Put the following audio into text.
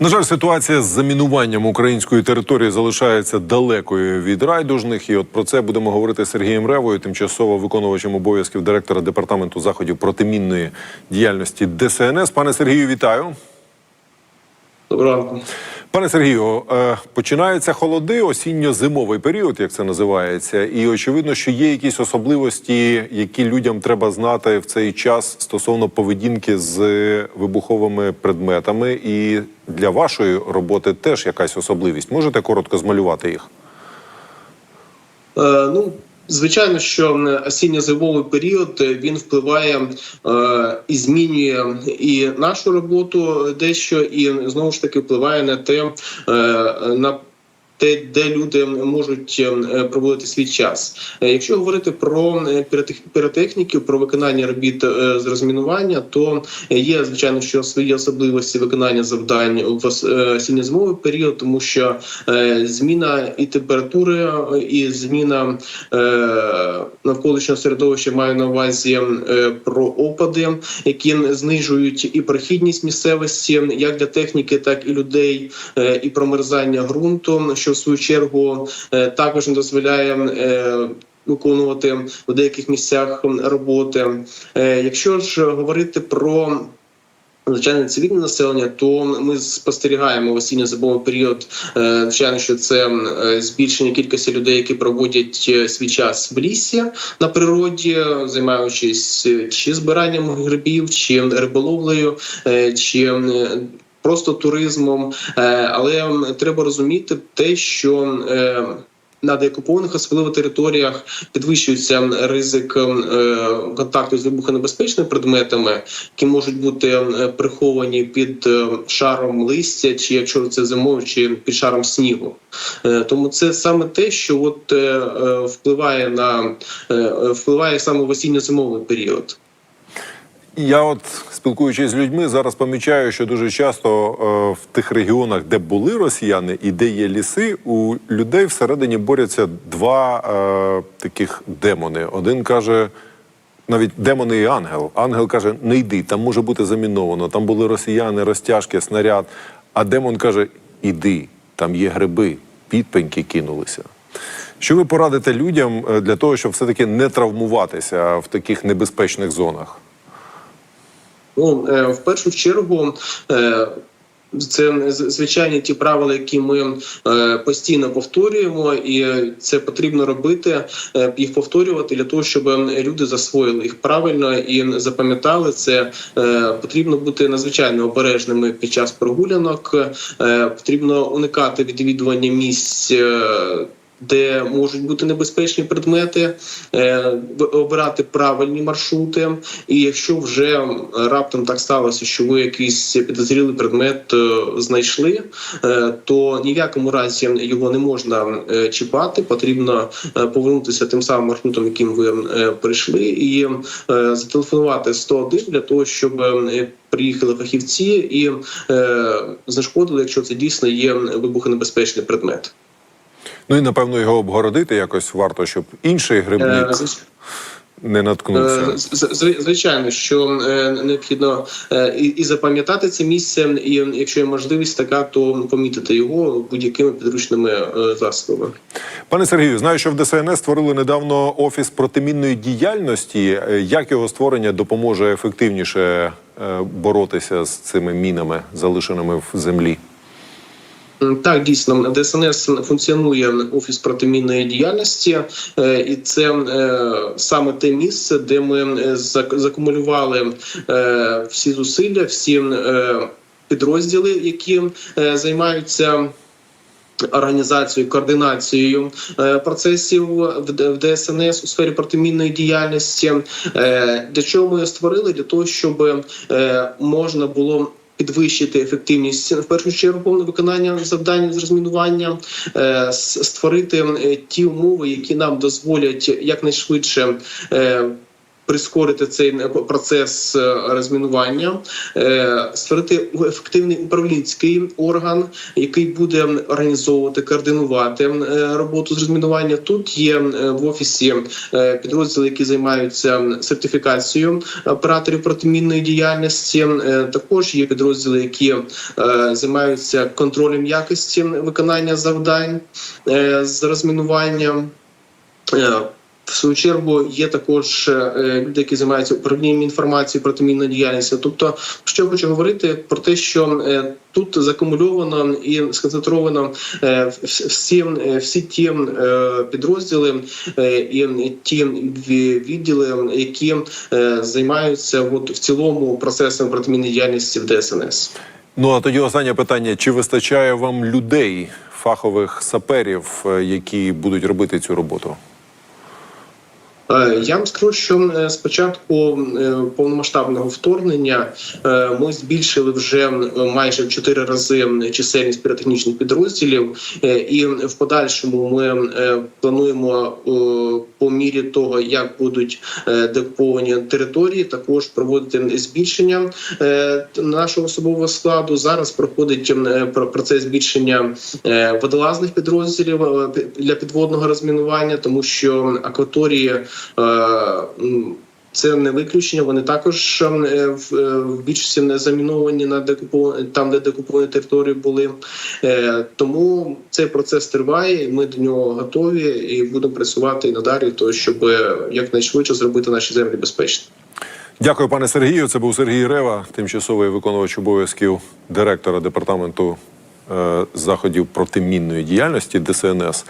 На жаль, ситуація з замінуванням української території залишається далекою від райдужних. І от про це будемо говорити з Сергієм Ревою, тимчасово виконувачем обов'язків директора департаменту заходів протимінної діяльності ДСНС. Пане Сергію, вітаю. Доброго ранку. Пане Сергію, е, починаються холоди, осінньо-зимовий період, як це називається, і очевидно, що є якісь особливості, які людям треба знати в цей час стосовно поведінки з вибуховими предметами. І для вашої роботи теж якась особливість. Можете коротко змалювати їх? Е, ну, звичайно, що осінньо-зимовий період е, він впливає е, і змінює і нашу роботу дещо, і знову ж таки впливає на те, е, на те, де люди можуть е, проводити свій час. Е, Якщо говорити про е, про виконання робіт е, з розмінування, то є звичайно, що свої особливості виконання завдань в е, період, тому що е, зміна і температури, е, і зміна е, навколишнього середовища маю на увазі е, про опади, які знижують і прохідність місцевості, як для техніки, так і людей, е, і промерзання ґрунту, що в свою чергу е, також не дозволяє. е, Виконувати в деяких місцях роботи. Е, Якщо ж говорити про Звичайно, цивільне населення, то ми спостерігаємо в осінньо-зимовий період. е, Звичайно, що це збільшення кількості людей, які проводять свій час в лісі на природі, займаючись чи збиранням грибів, чи риболовлею, чи просто туризмом. Е, Але треба розуміти те, що е, на деокупованих, особливо територіях, підвищується ризик е, контакту з вибухонебезпечними предметами, які можуть бути приховані під шаром листя, чи якщо це зимою, чи під шаром снігу. Тому це саме те, що от впливає на впливає саме в осінньо-зимовий період. Я от спілкуючись з людьми, зараз помічаю, що дуже часто е, в тих регіонах, де були росіяни і де є ліси, у людей всередині борються два е, таких демони. Один каже. Навіть демони і ангел. Ангел каже: не йди, там може бути заміновано. Там були росіяни, розтяжки, снаряд. А демон каже: іди, там є гриби, підпеньки кинулися. Що ви порадите людям е, для того, щоб все-таки не травмуватися в таких небезпечних зонах? Ну, е, в першу чергу. е, Це звичайні ті правила, які ми е, постійно повторюємо, і це потрібно робити, їх повторювати для того, щоб люди засвоїли їх правильно і запам'ятали це. Потрібно бути надзвичайно обережними під час прогулянок. Потрібно уникати відвідування місць. Де можуть бути небезпечні предмети, е, обирати правильні маршрути. І якщо вже раптом так сталося, що ви якийсь підозрілий предмет е, знайшли, е, то ні в якому разі його не можна чіпати. Потрібно повернутися тим самим маршрутом, яким ви прийшли, і зателефонувати 101 для того, щоб приїхали фахівці і е, знешкодили, якщо це дійсно є вибухонебезпечний предмет. Ну і напевно його обгородити якось варто, щоб інший Е, грибник не наткнувся. Е, Звичайно, що е, необхідно е, і запам'ятати це місце, і якщо є можливість така, то помітити його будь-якими підручними е, засобами. Пане Сергію, знаю, що в ДСНС створили недавно офіс протимінної діяльності. Е, Як його створення допоможе ефективніше е, боротися з цими мінами, залишеними в землі? Так, дійсно, ДСНС функціонує офіс протимінної діяльності, е, і це е, саме те місце, де ми е, закумулювали всі зусилля, всі підрозділи, які займаються. Організацією, координацією процесів в ДСНС у сфері протимінної діяльності. Для чого ми створили? Для того, щоб можна було підвищити ефективність в першу чергу виконання завдань з розмінування, е, створити е, ті умови, які нам дозволять якнайшвидше. Е, прискорити цей процес е, розмінування, е, створити ефективний управлінський орган, який буде організовувати, координувати е, роботу з розмінування. Тут є е, в офісі е, підрозділи, які займаються сертифікацією операторів протимінної діяльності. Е, Також є підрозділи, які е, займаються контролем якості виконання завдань е, з розмінування. Е, В свою чергу є також е, люди, які займаються управлінням інформацією протимінної діяльності. Тобто, що я хочу говорити про те, що е, тут закумульовано і сконцентровано е, всі, е, всі ті е, підрозділи е, і ті відділи, які е, займаються от в цілому процесом протимінної діяльності в ДСНС. Ну а тоді останнє питання: чи вистачає вам людей, фахових саперів, е, які будуть робити цю роботу? Е, Я вам скажу, що е, з початку е, повномасштабного вторгнення е, ми збільшили вже е, майже в чотири рази чисельність піротехнічних підрозділів, Е, і в подальшому ми е, плануємо е, по мірі того, як будуть е, деокуповані території, також проводити збільшення е, нашого особового складу. Зараз проходить е, про- процес збільшення е, водолазних підрозділів е, для підводного розмінування, тому що акваторії. Е, Це не виключення. Вони також е, в, е, більшості не заміновані на декуповані там, де декуповані території були. Тому цей процес триває. Ми до нього готові і будемо працювати і надалі, то щоб якнайшвидше зробити наші землі безпечними. Дякую, пане Сергію. Це був Сергій Рева, тимчасовий виконувач обов'язків директора департаменту заходів протимінної діяльності ДСНС.